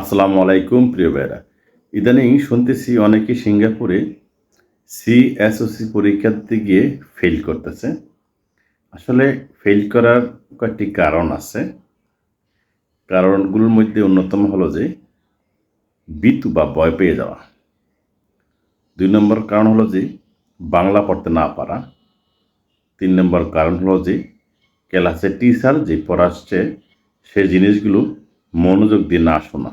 আসসালামু আলাইকুম, প্রিয় ভাইরা ইদানিং শুনতেছি অনেকে সিঙ্গাপুরে সিএসওসি পরীক্ষা দিতে গিয়ে ফেল করতেছে। আসলে ফেল করার কয়েকটি কারণ আছে। কারণগুলোর মধ্যে অন্যতম হলো যে বিতু বা ভয় পেয়ে যাওয়া। দুই নম্বর কারণ হলো যে, বাংলা পড়তে না পারা। তিন নম্বর কারণ হলো যে ক্লাসে টিচার যে পড়াচ্ছে সেই জিনিসগুলো মনোযোগ দিয়ে না শোনা।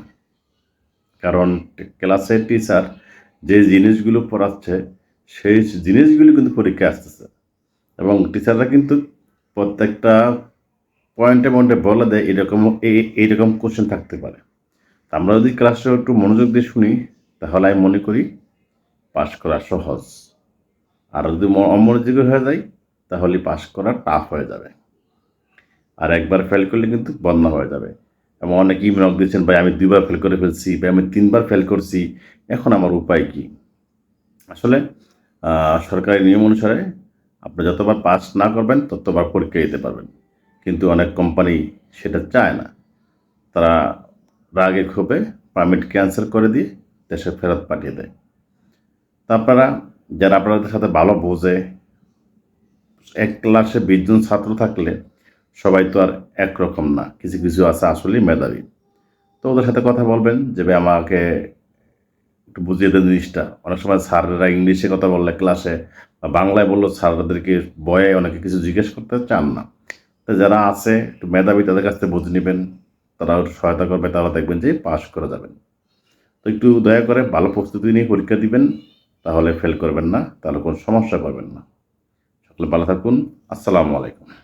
কারণ ক্লাসের টিচার যে জিনিসগুলো পড়াচ্ছে, সেই জিনিসগুলো কিন্তু পরীক্ষায় আসতেছে। এবং টিচাররা কিন্তু প্রত্যেকটা পয়েন্টে পয়েন্টে বলে দেয়, এরকম এই- এইরকম কোশ্চেন থাকতে পারে। আমরা যদি ক্লাসটা একটু মনোযোগ দিয়ে শুনি, তাহলে আমি মনে করি পাশ করা সহজ। আর যদি অমনোযোগী হয়ে যায় তাহলে পাশ করা টাফ হয়ে যাবে। আর একবার ফেল করলে কিন্তু বন্ধ হয়ে যাবে। এবং অনেক ইমেল দিয়েছেন, ভাই, আমি দুইবার ফেল করে ফেলছি, ভাই, আমি তিনবার ফেল করছি, এখন আমার উপায় কি? আসলে সরকারি নিয়ম অনুসারে আপনি যতবার পাস না করবেন, ততবার পরীক্ষা দিতে পারবেন। কিন্তু অনেক কোম্পানি সেটা চায় না। তারা রাগে ক্ষোভে পারমিট ক্যান্সেল করে দিয়ে দেশে ফেরত পাঠিয়ে দেয়। তা আপনারা, যারা আপনাদের সাথে ভালো বোঝে, এক ক্লাসে বিশজন ছাত্র থাকলে সবাই তো আর একরকম না, কিছু কিছু আছে আসলেই মেধাবী। তো ওদের সাথে কথা বলবেন যে, ভাই, আমাকে একটু বুঝিয়ে দেন জিনিসটা। অনেক সময় স্যাররা ইংলিশে কথা বললে ক্লাসে বা বাংলায় বলল স্যারদেরকে বয়ে অনেকে কিছু জিজ্ঞেস করতে চান না। তো যারা আছে, একটু মেধাবী, তাদের কাছ থেকে বুঝে নেবেন। তারা সহায়তা করবে, তারা দেখবেন যে পাশ করে যাবেন। তো একটু দয়া করে ভালো প্রস্তুতি নিয়ে পরীক্ষা দিবেন, তাহলে ফেল করবেন না, তাহলে কোনো সমস্যা করবেন না। সকলে ভালো থাকুন। আসসালামু আলাইকুম।